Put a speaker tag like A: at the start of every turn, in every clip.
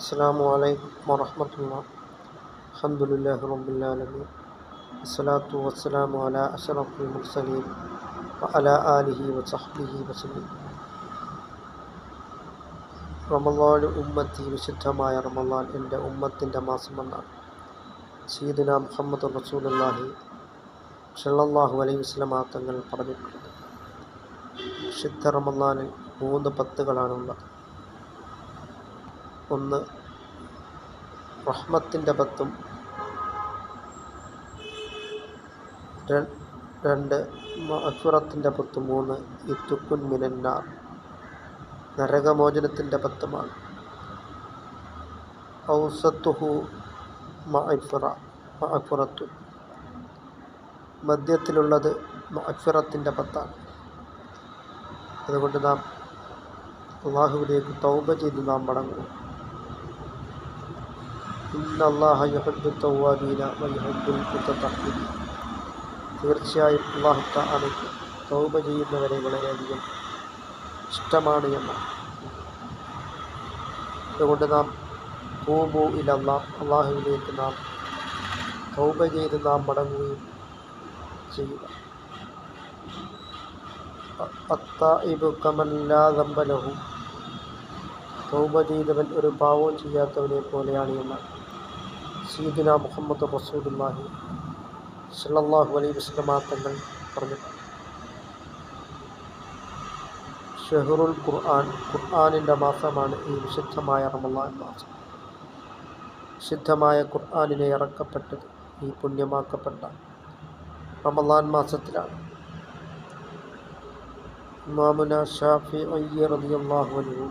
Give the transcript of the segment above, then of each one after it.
A: അസ്സാം വലൈക്കും വറഹമത്തുള്ള അഹമ്മദില്ലാഹി റബുല്ലാലമീൻ അസ്സലാത്തു വസ്സലാമു അല അഷറഫുൽ മുർസലീൻ അല ആലിഹി വസഹബിഹി വസലീം റമലാൻ ഉമ്മത്തി വിശുദ്ധമായ റമലാൻ എന്റെ ഉമ്മത്തിന്റെ മാസമെന്നാണ് സീദുന മുഹമ്മദ് റസൂലല്ലാഹി ഷല്ലാഹു അലൈ വസ്ലമാ തങ്ങൾ പറഞ്ഞിട്ടുണ്ട്. വിശുദ്ധ റമലാനിൽ മൂന്ന് പത്തുകളാണുള്ളത്. ഒന്ന് റഹ്മത്തിന്റെ പത്തും രണ്ട് മഹുറത്തിന്റെ പത്തും മൂന്ന് ഇത്തുക്കുൻ മിനന്നാർ നരകമോചനത്തിന്റെ പത്തുമാണ്. ഔസത്തുഹു മഅഫിറ മഅഫിറത്തു മദ്യത്തിലുള്ളത് മഅഫിറത്തിന്റെ പത്താണ്. അതുകൊണ്ട് നാം അള്ളാഹുവിലേക്ക് തൗബ ചെയ്ത് നാം മടങ്ങും. ഇന്ന അള്ളാഹ വയുഹബ്ബുൽ മുത്തത്തഹ്ഹിരീൻ തീർച്ചയായും അള്ളാഹു തആലയ്ക്ക് തൗബ ചെയ്യുന്നവരെ വളരെയധികം ഇഷ്ടമാണ് എന്ന്. അതുകൊണ്ട് നാം തൂബു ഇലല്ലാ അള്ളാഹുവിലേക്ക് നാം തൗബ ചെയ്ത് നാം മടങ്ങുകയും ചെയ്യുക. അത്തായിബു കമല്ലാ ദമ്പലഹു തൗബ ചെയ്തവൻ ഒരു പാവവും ചെയ്യാത്തവനെ പോലെയാണ് എന്നാണ് സീദിന മുഹമ്മദ് റസൂദുല്ലാഹി സല്ലല്ലാഹു അലൈഹി വസല്ലമ തങ്ങൾ പറഞ്ഞു. ഷെഹറുൽ ഖുർആൻ ഖുർആാനിന്റെ മാസമാണ് ഈ വിശുദ്ധമായ റമളാൻ മാസം. വിശുദ്ധമായ ഖുർആനിനെ ഇറക്കപ്പെട്ടത് ഈ പുണ്യമാക്കപ്പെട്ട റമളാൻ മാസത്തിലാണ്. ഇമാമുന ഷാഫി അയ്യർ അൻഹു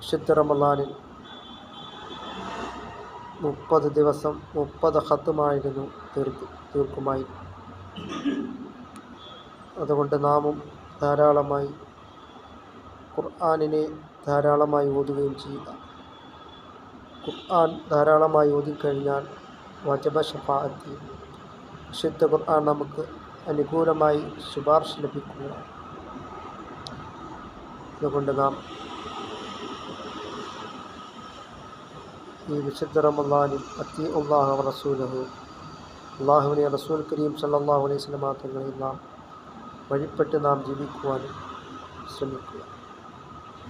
A: വിശുദ്ധ റമളാനിൽ മുപ്പത് ദിവസം മുപ്പത് ഹത്തുമായിരുന്നു തീർക്ക് തീർക്കുമായി. അതുകൊണ്ട് നാമും ധാരാളമായി ഖുർആാനിനെ ധാരാളമായി ഓതുകയും ചെയ്യുക ഖുർആൻ ധാരാളമായി ഓതിക്കഴിഞ്ഞാൽ വജബ ഷഫാഅത്തി വിശുദ്ധ ഖുർആൻ നമുക്ക് അനുകൂലമായി ശുപാർശ ലഭിക്കുക അതുകൊണ്ട് നാം ഈ വിശുദ്ധ റമദാനിൽ അത്തി അള്ളാഹു റസൂലഹു. അള്ളാഹുവിനെ റസൂൽ കരീം സല്ലാഹു അലൈഹി വസല്ലമ തങ്ങളിൽ നാം വഴിപ്പെട്ട് നാം ജീവിക്കുവാനും ശ്രമിക്കുക.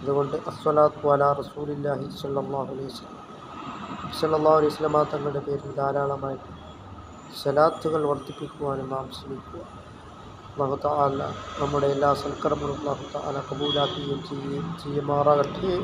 A: അതുകൊണ്ട് അസ്വലാത്തു അല റസൂലില്ലാഹി സല്ലാഹു അലൈഹി വസല്ലം. സല്ലല്ലാഹു അലൈഹി സ്വലമാ തങ്ങളുടെ പേരിൽ ധാരാളമായിട്ട് സലാത്തുകൾ വർദ്ധിപ്പിക്കുവാനും നാം ശ്രമിക്കുക. മഹത്ത അല്ല നമ്മുടെ എല്ലാ സൽക്കർമ്മങ്ങളും മഹത്ത അല കബൂലാക്കുകയും ചെയ്യുകയും ചെയ്യുമാറാകട്ടെ.